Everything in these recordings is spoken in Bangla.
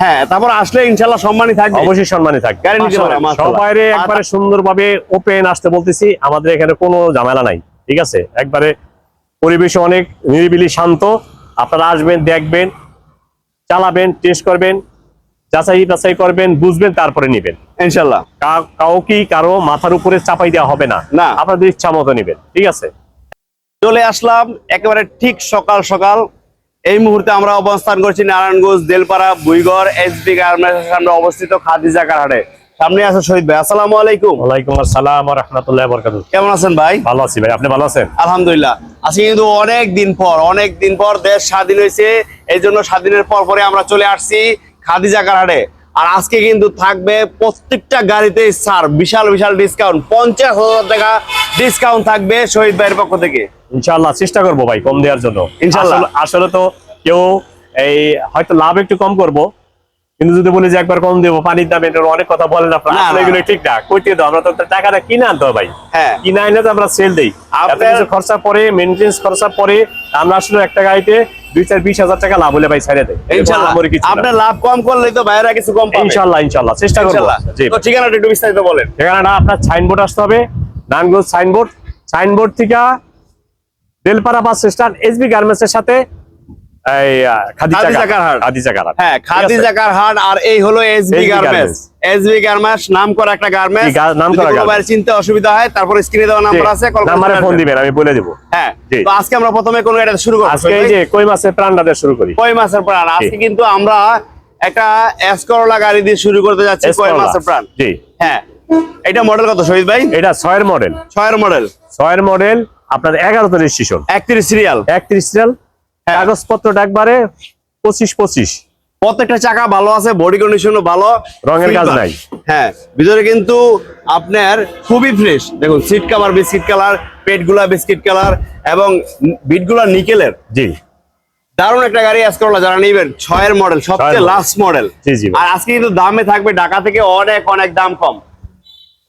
হ্যাঁ তারপর আসলে ইনশাল্লাহ সম্মানই থাকবে। অবশ্যই সম্মানী থাকবে। সবাইরে একবারে সুন্দরভাবে ওপেন আসতে বলতেছি আমাদের এখানে কোনো ঝামেলা নাই ঠিক আছে? একবারে পরিবেশ অনেক নিরিবিলি শান্ত। আপনারা আসবেন দেখবেন চালাবেন টেস্ট করবেন যাচাই বাছাই করবেন বুঝবেন তারপরে নিবেন। ইনশাল্লাহ কা- কাউকে কারও মাথার উপরে চাপাই দেওয়া হবে না। না। আপনাদের ইচ্ছা মতো নিবেন ঠিক আছে? চলে আসলাম একেবারে ঠিক সকাল সকাল। এই মুহূর্তে আমরা অবস্থান করছি নারায়ণগঞ্জ দেলপাড়া বুইগড় এসবি গার্মেন্টসের সামনে অবস্থিত খাদিজা কারহাটে। সামনে আছে শহীদ ভাই। আসসালামু আলাইকুম। ওয়ালাইকুম আসসালাম রহমতুল্লাহ বরকাত কেমন আছেন ভাই? ভালো আছি ভাই। আপনি ভালো আছেন? আলহামদুলিল্লাহ। আজকে কিন্তু অনেক দিন পর অনেক দিন পর দেশ স্বাধীন হয়েছে। এই জন্য স্বাধীনের পর পরে আমরা চলে আসছি খাদিজা কারহাটে। আর আজকে কিন্তু থাকবে প্রত্যেকটা গাড়িতে স্যার বিশাল বিশাল ডিসকাউন্ট পঞ্চাশ হাজার টাকা ডিসকাউন্ট থাকবে শহীদ ভাইয়ের পক্ষ থেকে। ইনশাআল্লাহ চেষ্টা করব ভাই কম দেওয়ার জন্য। ইনশাআল্লাহ। আসলে- তো কেউ এই হয়তো লাভ একটু কম করব কিন্তু যদি বলি যে একবার কম দেবো পানির দাম এটা অনেক কথা বলেন আপনারা। এগুলো ঠিক না কইতে দাও আমরা তো টাকাটা কিনে আনতে হবে ভাই। হ্যাঁ। কিনা এনে তো আমরা সেল দেই। আপনার- খরচা পরে মেনটেন্স খরচা পরে আমরা আসলে একটা গাড়িতে দুই চার বিশ হাজার টাকা লাভ হলে ভাই ছেড়ে দেয়। ইনশাল্লাহ। আপনার লাভ কম করলে তো ভাইয়েরা কিছু কম ইনশাল্লাহ ইনশাল্লাহ চেষ্টা করব। তো ঠিকানাটা একটু বিস্তারিত বলেন। ঠিকানাটা আপনার সাইনবোর্ড আসতে হবে নানগঞ্জ সাইনবোর্ড সাইনবোর্ড থেকে Belpara bus stand SB garments এর সাথে। হ্যাঁ। চিনতে অসুবিধা হয় তারপর স্ক্রিনে দেওয়া নাম্বার আছে ফোন দিবেন আমি বলে দেবো। হ্যাঁ তো আজকে আমরা প্রথমে কোন এটা শুরু করব। আজকে এই যে কই মাছের প্রাণটা দিয়ে শুরু করি। কই মাছের প্রাণ? আজকে কিন্তু আমরা একটা এসকরলা গাড়ি দিয়ে শুরু করতে যাচ্ছি কই এসকরলা। মাছের প্রাণ। জি। হ্যাঁ এটা মডেল কত শহীদ ভাই? এটা ছয়ের মডেল ছয়ের মডেল ছয়ের মডেল আপনার এগারো এগারোতে রেজিস্ট্রেশন একত্রিশ সিরিয়াল একত্রিশ হ্যাঁ। কাগজপত্র একবারে পঁচিশ পঁচিশ। প্রত্যেকটা চাকা ভালো আছে বডি কন্ডিশনও ভালো রঙের কাজ নাই। হ্যাঁ ভিতরে কিন্তু আপনার খুবই ফ্রেশ দেখুন সিট কাভার বিস্কিট কালার পেটগুলা বিস্কিট কালার এবং বিটগুলা নিকেলের জি। দারুণ একটা গাড়ি আজ করলা যারা নিবেন ছয়ের মডেল সবচেয়ে লাস্ট মডেল জি, জি ভাই। আর আজকে কিন্তু দামে থাকবে ঢাকা থেকে অনেক অনেক দাম কম।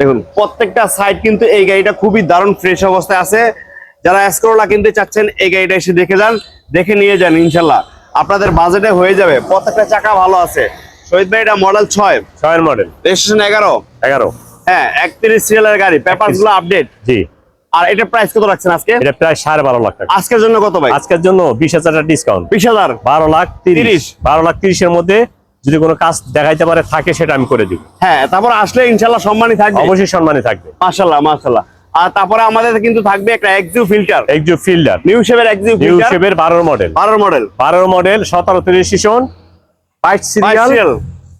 দেখুন প্রত্যেকটা সাইড কিন্তু এই গাড়িটা খুবই দারুণ ফ্রেশ অবস্থায় আছে। যারা এসকরোলা কিনতে চাচ্ছেন এই গাড়িটা এসে দেখে যান দেখে নিয়ে যান ইনশাল্লাহ। আপনাদের বাজেটে হয়ে যাবে। প্রত্যেকটা চাকা ভালো আছে। শহীদ ভাই এটা মডেল ছয়? ছয়ের মডেল রেজিস্ট্রেশন এগারো? এগারো। হ্যাঁ একত্রিশ সিরিয়ালের গাড়ি পেপারগুলো আপডেট জি। আর এটা প্রাইস কত রাখছেন আজকে? এটা প্রায় সাড়ে বারো লাখ টাকা। আজকের জন্য কত ভাই? আজকের জন্য বিশ হাজার টাকা ডিসকাউন্ট বিশ হাজার। বারো লাখ তিরিশ। বারো লাখ তিরিশের মধ্যে যদি কোনো কাজ দেখাইতে পারে থাকে সেটা আমি করে দিব। হ্যাঁ তারপর আসলে ইনশাল্লাহ সম্মানই থাকবে। অবশ্যই সম্মানই থাকবে। মাশাল্লাহ মাশাল্লাহ। আর তারপরে আমাদের কিন্তু থাকবে একটা এক্সিউ ফিল্টার একজু ফিল্টার নিউ শেপের এক্সিউ নিউ শেপের বারোর মডেল বারোর মডেল বারোর মডেল সতেরো রেজিস্ট্রেশন বাইশ সিরিয়াল সিরিয়াল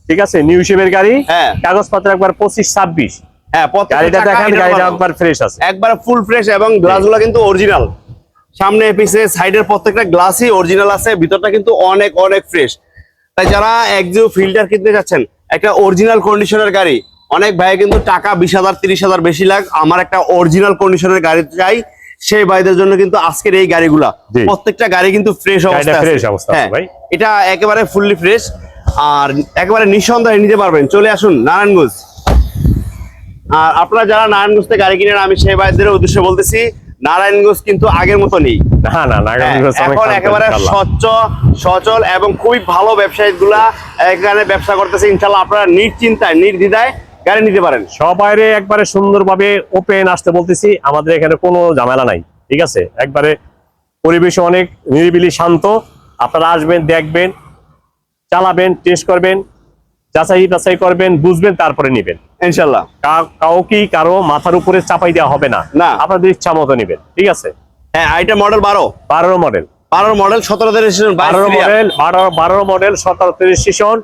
ঠিক আছে নিউ শেপের গাড়ি। হ্যাঁ। কাগজপত্র একবার পঁচিশ ছাব্বিশ। হ্যাঁ প্রত্যেকটা গাড়িটা দেখেন গাড়িটা একবার ফ্রেশ আছে। একবার ফুল ফ্রেশ এবং গ্লাসগুলো কিন্তু অরিজিনাল সামনে পিছে সাইডের প্রত্যেকটা গ্লাসই অরিজিনাল আছে ভিতরটা কিন্তু অনেক অনেক ফ্রেশ তাই যারা একজিও ফিল্টার কিনতে যাচ্ছেন একটা অরিজিনাল কন্ডিশনের গাড়ি অনেক ভাই কিন্তু টাকা বিশ হাজার তিরিশ হাজার বেশি লাগ আমার একটা অরিজিনাল কন্ডিশনের গাড়ি চাই সেই ভাইদের জন্য কিন্তু আজকের এই গাড়িগুলা। প্রত্যেকটা গাড়ি কিন্তু ফ্রেশ অবস্থা ভাই। এটা একেবারে ফুললি ফ্রেশ আর একেবারে নিঃসন্দেহে নিতে পারবেন। চলে আসুন নারায়ণগঞ্জ। আর আপনারা যারা নারায়ণগঞ্জ থেকে গাড়ি কিনেন আমি সেই ভাইদের উদ্দেশ্যে বলতেছি নারায়ণগঞ্জ কিন্তু আগের মতো নেই না না না হ্যাঁ, এখন একেবারে স্বচ্ছ সচল এবং খুবই ভালো ব্যবসায়ী গুলা এখানে ব্যবসা করতেছে। ইনশাল্লাহ আপনারা নির্চিন্তায় নির্দ্বিধায় গাড়ি নিতে পারেন। সবাইরে একবারে সুন্দরভাবে ওপেন আসতে বলতেছি আমাদের এখানে কোনো ঝামেলা নাই ঠিক আছে? একবারে পরিবেশ অনেক নিরিবিলি শান্ত। আপনারা আসবেন দেখবেন চালাবেন টেস্ট করবেন যাচাই বাছাই করবেন বুঝবেন তারপরে নিবেন। ইনশাল্লাহ। কাউকে কারও মাথার উপরে চাপাই দেওয়া হবে না। না। আপনাদের ইচ্ছা মতো নিবেন ঠিক আছে? হ্যাঁ আইটা মডেল বারো। বারো মডেল বারো মডেল সতেরো রেজিস্ট্রেশন বারো মডেল বারো বারো মডেল সতেরো রেজিস্ট্রেশন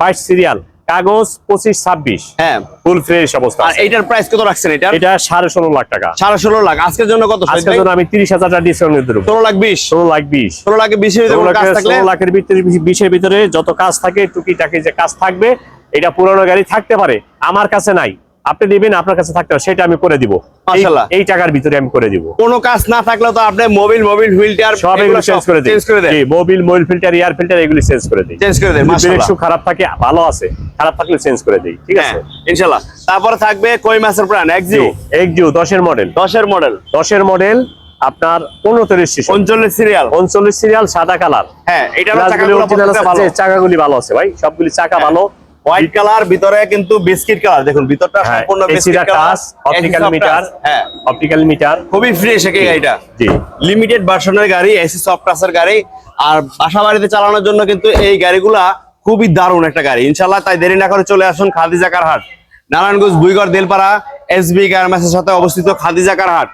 বাইশ সিরিয়াল কাগজ পঁচিশ ছাব্বিশ। হ্যাঁ। ফুল ফ্রেশ অবস্থা আর আছে। প্রাইস কত রাখছেন এটা? এটা সাড়ে ষোলো লাখ টাকা। সাড়ে ষোলো লাখ। আজকের জন্য কত আজকের জন্য আমি তিরিশ হাজার টাকা ডিসকাউন্ট দিতে ষোলো লাখ বিশ। ষোলো লাখ বিশ। ষোলো লাখ বিশ ষোলো লাখের ভিতরে বিশের ভিতরে যত কাজ থাকে টুকিটাকি যে কাজ থাকবে এটা পুরোনো গাড়ি থাকতে পারে। আমার কাছে নাই। আপনি নেবেন আপনার কাছে থাকতে পারে সেটা আমি করে দিব। এই- টাকার ভিতরে আমি করে দিব। কোনো কাজ না থাকলেও তো আপনি মোবিল মোবিল হুইলটার সব এগুলো চেঞ্জ করে দিই চেঞ্জ করে দেন। জি, mobil mobil filter air filter এগুলি চেঞ্জ করে দিই চেঞ্জ করে দেন যদি মাশাআল্লাহ। শু খারাপ থাকে ভালো আছে। খারাপ থাকলে চেঞ্জ করে দিই ঠিক হ্যাঁ আছে? ইনশাআল্লাহ। তারপরে থাকবে কই মাসের প্রাণ এক্সিও এক্সিও দশের মডেল দশের মডেল দশের মডেল আপনার রেজিস্ট্রেশন উনচল্লিশ সিরিয়াল উনচল্লিশ সিরিয়াল সাদা কালার হ্যাঁ এটা চাকাগুলি ভালো আছে ভাই সবগুলি চাকা হ্যাঁ। ভালো। হোয়াইট কালার ভিতরে কিন্তু বিস্কিট কালার দেখুন ভিতরটা হ্যাঁ সম্পূর্ণ বিস্কিট কালার অপটিক্যাল মিটার হ্যাঁ। অপটিক্যাল মিটার খুবই ফ্রেশ এই গাড়িটা। জি। লিমিটেড ভার্সনের গাড়ি এসি সফট টাচের গাড়ি। আর বাসা বাড়িতে চালানোর জন্য কিন্তু এই গাড়িগুলা খুবই দারুণ একটা গাড়ি। ইনশাল্লাহ তাই দেরি না করে চলে আসুন খাদিজা কারহাট নারায়ণগঞ্জ বুইগড় দেলপাড়া এসবি গার্মেন্টসের সাথে অবস্থিত খাদিজা কারহাট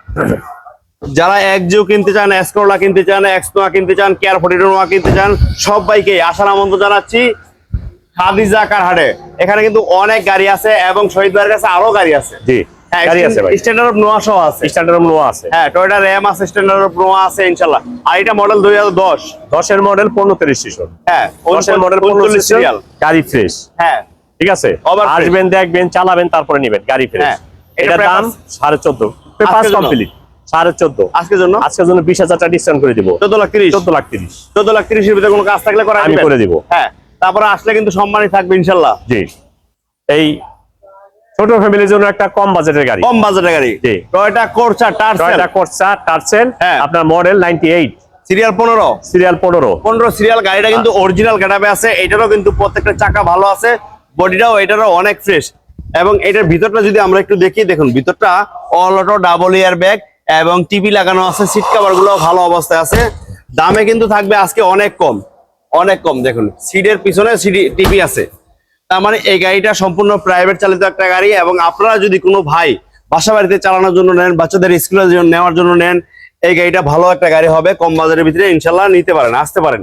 যারা একজিও কিনতে চান এসকোলা কিনতে চান এক্সনোয়া কিনতে চান কেয়ার ফোর্টিনোয়া কিনতে চান সবাইকে আসার আমন্ত্রণ জানাচ্ছি। খাদিজা কারহাটে এখানে কিন্তু অনেক গাড়ি আছে এবং শহীদ ভাইয়ের কাছে আরও গাড়ি আছে। জি গাড়ি আছে ভাই। স্ট্যান্ডার্ড নোয়া সহ আছে। স্ট্যান্ডার্ড নোয়া আছে। হ্যাঁ টয়োটা র্যাম আছে স্ট্যান্ডার্ড নোয়া আছে আর এটা মডেল মডেল রেজিস্ট্রেশন হ্যাঁ মডেল সিরিয়াল গাড়ি ফ্রেশ হ্যাঁ। ঠিক আছে। আসবেন দেখবেন চালাবেন তারপরে নিবেন গাড়ি ফ্রেশ হ্যাঁ, এটা এটা দাম পেপারস। সাড়ে চোদ্দ। পেপার জন্য? কমপ্লিট সাড়ে চোদ্দ। আজকের জন্য? আজকের জন্য বিশ হাজার টাকা ডিসকাউন্ট করে দিব। চোদ্দ লাখ তিরিশ। চোদ্দ লাখ তিরিশ। চোদ্দ লাখ তিরিশের ভিতরে কোনো কাজ থাকলে আমি করে দিব। হ্যাঁ। তারপরে আসলে কিন্তু সম্মানই থাকবে ইনশাল্লাহ। জি। এই ছোট ফ্যামিলির জন্য একটা কম বাজেটের গাড়ি। কম বাজেটের গাড়ি। জি। Toyota Corsa Tercel. Toyota Corsa Tercel. হ্যাঁ। আপনার মডেল নাইনটি এইট। সিরিয়াল পনেরো। সিরিয়াল পনেরো। পনেরো সিরিয়াল গাড়িটা কিন্তু অরিজিনাল গেটাপে আছে। এটারও কিন্তু প্রত্যেকটা চাকা ভালো আছে। বডিটাও এটারও অনেক ফ্রেশ এবং এটার ভিতরটা যদি আমরা একটু দেখি দেখুন ভিতরটা all auto double air bag এবং টিভি লাগানো আছে সিট কাভারগুলো ভালো অবস্থায় আছে। দামে কিন্তু থাকবে আজকে অনেক কম। অনেক কম দেখুন। সিডের পিছনে সিডি টিভি আছে। তার মানে এই গাড়িটা সম্পূর্ণ প্রাইভেট চালিত একটা গাড়ি এবং আপনারা যদি কোনো ভাই বাসা বাড়িতে চালানোর জন্য নেন বাচ্চাদের স্কুলে জন্য নেওয়ার জন্য নেন এই গাড়িটা ভালো একটা গাড়ি হবে কম বাজারের ভিতরে ইনশাল্লাহ নিতে পারেন আসতে পারেন।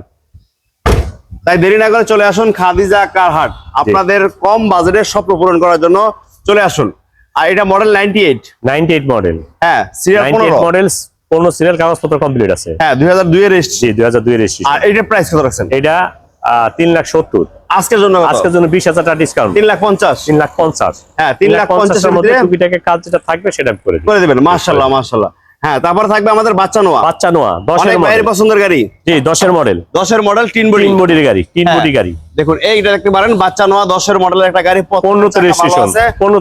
তাই দেরি না করে চলে আসুন খাদিজা কারহাট। আপনাদের কম বাজেটের স্বপ্ন পূরণ করার জন্য চলে আসুন। আর এটা model ninety eight ninety eight model হ্যাঁ সিরিয়াল মডেল পনেরো সিরিয়াল কাগজপত্র কমপ্লিট আছে। হ্যাঁ দুই হাজার দুইয়ের এসছি জি দুই হাজার দুই রেজিস্ট্রেশন আর এটা প্রাইস কত রাখছেন? এটা আহ, তিন লাখ সত্তর। আজকের জন্য আজকের জন্য বিশ হাজার টাকা ডিসকাউন্ট তিন লাখ পঞ্চাশ। তিন লাখ পঞ্চাশ। হ্যাঁ তিন লাখ পঞ্চাশের মধ্যে মধ্যে টুকিটাকে কাজ যেটা থাকবে সেটা করে দিবেন করে দিবেন। মার্শাল্লাহ মার্শাল্লাহ হ্যাঁ তারপর থাকবে আমাদের বাচ্চা নোয়া। বাচ্চা নোয়া দশের মডেল পছন্দের গাড়ি। জি দশের মডেল দশের মডেল তিন বডি তিন বডির গাড়ি তিন হ্যাঁ। বডি গাড়ি। দেখুন এইটা দেখতে পারেন বাচ্চা নোয়া দশের মডেলের একটা গাড়ি পনেরোতে রেজিস্ট্রেশন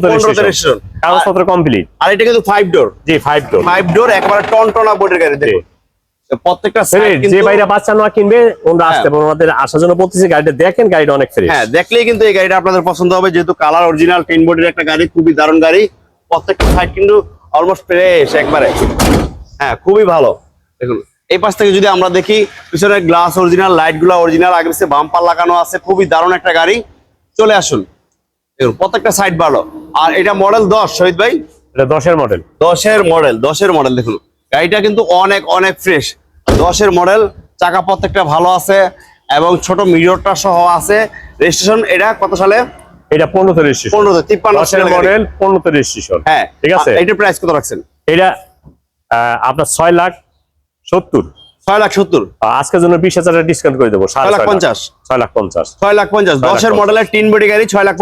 রেজিস্ট্রেশন কাগজপত্র কমপ্লিট আর এটা কিন্তু ফাইভ ডোর জি ফাইভ ডোর ফাইভ ডোর একবারে টন টনা বোর্ডের গাড়ি দেখুন। প্রত্যেকটা যে বাচ্চা নোয়া কিনবে ওরা আসতে হ্যাঁ। পারবে। আমাদের আসার জন্য বলতেছি গাড়িটা দেখেন গাড়িটা অনেক ফ্রেশ হ্যাঁ দেখলেই কিন্তু এই গাড়িটা আপনাদের পছন্দ হবে যেহেতু কালার অরিজিনাল টেন বডির একটা গাড়ি খুবই দারুণ গাড়ি। প্রত্যেকটা সাইড কিন্তু অলমোস্ট ফ্রেশ একবারে। হ্যাঁ খুবই ভালো। দেখুন এই পাশ থেকে যদি আমরা দেখি পিছনে গ্লাস অরিজিনাল লাইটগুলো অরিজিনাল আগে পিছিয়ে বাম্পার লাগানো আছে খুবই দারুণ একটা গাড়ি। চলে আসুন। দেখুন প্রত্যেকটা সাইড ভালো। আর এটা মডেল দশ শহীদ ভাই? এটা দশের মডেল দশের মডেল দশের মডেল দেখুন। গাড়িটা কিন্তু অনেক অনেক ফ্রেশ দশের মডেল চাকা প্রত্যেকটা ভালো আছে এবং ছোট মিররটা সহ আছে। রেজিস্ট্রেশন এটা কত সালে? এটা পনেরোতে রেজিস্ট্রেশন পনেরো তিপ্পান্ন দশের সালের গাড়ি। মডেল পনেরোতে রেজিস্ট্রেশন হ্যাঁ ঠিক আছে? এটার প্রাইস কত রাখছেন? এটা আপনার ছয় লাখ সত্তর। ছয় লাখ সত্তর। আহ, আজকের জন্য বিশ হাজার ডিসকাউন্ট করে দেবো লাখ ছয় লাখ। পঞ্চাশ। ছয় লাখ পঞ্চাশ। ছয় লাখ মডেলের তিন বডি গাড়ি ছয় লাখ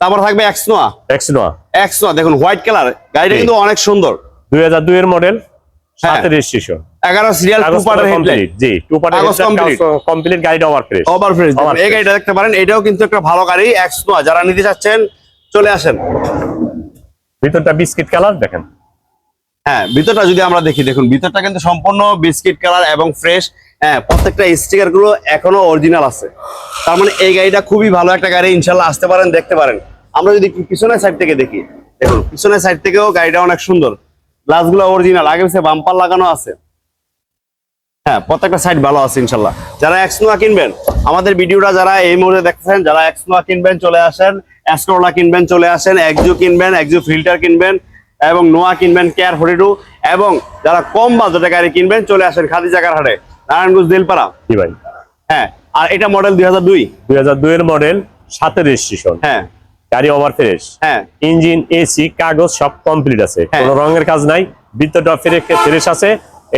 তারপর থাকবে এক্সনোয়া এক্সনোয়া দেখুন হোয়াইট কালার গাড়িটা কিন্তু অনেক সুন্দর। দুই হাজার দুই এর মডেল। সাথে রেজিস্ট্রেশন এগারো সিরিয়াল টু পার্টের হেডলাইট জি টু পার্টের complete। কমপ্লিট গাড়িটা ওভার ফ্রেশ ওভার ফ্রেশ এই গাড়িটা দেখতে পারেন এটাও কিন্তু একটা ভালো গাড়ি এক্সনোয়া যারা নিতে চাচ্ছেন চলে আসেন। ভিতরটা বিস্কিট কালার দেখেন। হ্যাঁ ভিতরটা যদি আমরা দেখি দেখুন ভিতরটা কিন্তু সম্পূর্ণ বিস্কিট কালার এবং ফ্রেশ হ্যাঁ প্রত্যেকটা স্টিকারগুলো এখনও অরিজিনাল আছে। তার মানে এই গাড়িটা খুবই ভালো একটা গাড়ি ইনশাল্লাহ আসতে পারেন দেখতে পারেন। আমরা যদি পিছনের সাইড থেকে দেখি দেখুন পিছনের সাইড থেকেও গাড়িটা অনেক সুন্দর। গ্লাসগুলো অরিজিনাল আগে বাম্পার লাগানো আছে। হ্যাঁ প্রত্যেকটা সাইড ভালো আছে ইনশাল্লাহ। যারা এক্সনোয়া কিনবেন আমাদের ভিডিওটা যারা এই মুহূর্তে দেখতেছেন যারা এক্সনোয়া কিনবেন চলে আসেন অ্যাস্ট্রোলা কিনবেন চলে আসেন একজু কিনবেন একজু ফিল্টার কিনবেন এবং নোয়া কিনবেন কেয়ার ফোর্টি টু এবং যারা কম বাজেটে গাড়ি কিনবেন চলে আসেন খাদিজা হাটে নারায়ণগঞ্জ দিলপাড়া। জি ভাই। হ্যাঁ আর এটা মডেল দুই হাজার দুই। দুই হাজার দুই এর মডেল সাথে রেজিস্ট্রেশন হ্যাঁ। গাড়ি ওভার ফ্রেশ হ্যাঁ। ইঞ্জিন এসি কাগজ সব কমপ্লিট আছে। হ্যাঁ। কোনো রঙের কাজ নাই। ভিতরটা ফ্রেশ আছে।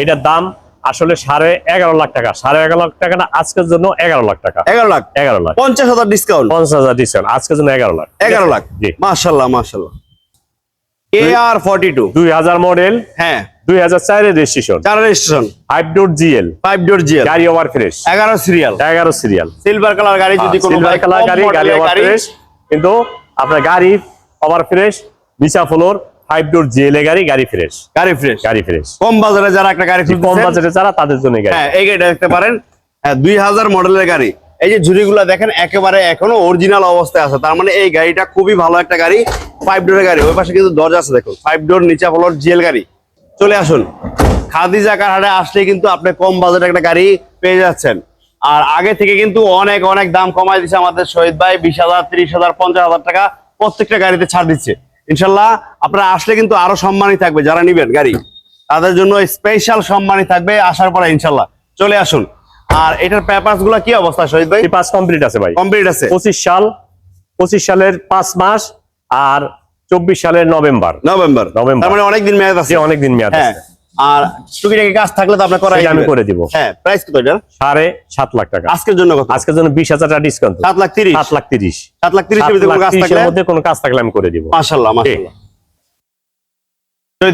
এইটার দাম আসলে সাড়ে এগারো লাখ টাকা। সাড়ে এগারো লাখ টাকা না আজকের জন্য এগারো লাখ টাকা। এগারো লাখ। এগারো লাখ। পঞ্চাশ হাজার ডিসকাউন্ট পঞ্চাশ হাজার ডিসকাউন্ট আজকের জন্য এগারো লাখ। এগারো লাখ। জি। মার্শাল্লাহ কে আর ফর্টি টু দুই হাজার মডেল। হ্যাঁ। দুই হাজার চারের রেজিস্ট্রেশন চার registration five door GL five door GL গাড়ি ওভার ফ্রেশ এগারো সিরিয়াল এগারো সিরিয়াল সিলভার কালার গাড়ি যদি কোনো সিলভার কালার গাড়ি গাড়ি মডেলের ওভার ফ্রেশ কিন্তু আপনার গাড়ি ওভার ফ্রেশ নিচা ফ্লোর ফাইভ ডোর জেলে গাড়ি গাড়ি ফ্রেশ। গাড়ি ফ্রেশ। গাড়ি ফ্রেশ। কম বাজারে যারা একটা গাড়ি কম বাজেটে যারা তাদের জন্য গাড়ি। হ্যাঁ এই গাড়িটা দেখতে পারেন। হ্যাঁ দুই হাজার মডেলের গাড়ি। এই যে ঝুড়িগুলো দেখেন একেবারে এখনও অরিজিনাল অবস্থায় আছে। তার মানে এই গাড়িটা খুবই ভালো একটা গাড়ি ফাইভ ডোরের গাড়ি। ওই পাশে কিন্তু দরজা আছে দেখুন। ফাইভ ডোর নিচে ফলোর জিএল গাড়ি। চলে আসুন। খাদিজা কারহাটে আসলে কিন্তু আপনি কম বাজেটে একটা গাড়ি পেয়ে যাচ্ছেন। আর আগে থেকে কিন্তু অনেক অনেক দাম কমাই দিচ্ছে আমাদের শহীদ ভাই। বিশ হাজার ত্রিশ হাজার পঞ্চাশ হাজার টাকা প্রত্যেকটা গাড়িতে ছাড় দিচ্ছে। ইনশাল্লাহ আপনারা আসলে কিন্তু আরও সম্মানই থাকবে যারা নিবেন গাড়ি। তাদের জন্য স্পেশাল সম্মানই থাকবে আসার পরে ইনশাল্লাহ চলে আসুন। আর এটার পেপারসগুলা কি অবস্থা শহীদ ভাই? পাস কমপ্লিট আছে ভাই। কমপ্লিট আছে। পঁচিশ সাল পঁচিশ সালের পাঁচ মাস আর চব্বিশ সালের নভেম্বর। নভেম্বর। নভেম্বর। মানে অনেকদিন মেয়াদ আছে। অনেকদিন মেয়াদ হ্যাঁ। আছে। আর টুকিটাকি কাজ থাকলে তো আপনার করা সেটা আমি করে দিব। হ্যাঁ প্রাইস কত এটা সাড়ে সাত লাখ টাকা। আজকের জন্য কত? আজকের জন্য বিশ হাজার টাকা ডিসকাউন্ট সাত লাখ তিরিশ? সাত লাখ তিরিশ। সাত লাখ তিরিশ এর মধ্যে কোনো কাজ থাকলে? আমি করে দিব। মাশাল্লাহ মাশাল্লাহ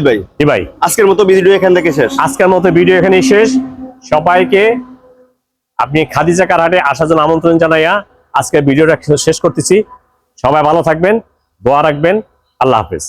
ভাই। জি ভাই। আজকের মতো ভিডিও এখান থেকে শেষ। আজকের মতো ভিডিও এখানেই শেষ। সবাইকে আপনি খাদিজা কারহাটে আসার জন্য আমন্ত্রণ জানাইয়া আজকের ভিডিওটা শেষ করতেছি। সবাই ভালো থাকবেন দোয়া রাখবেন। আল্লাহ হাফেজ।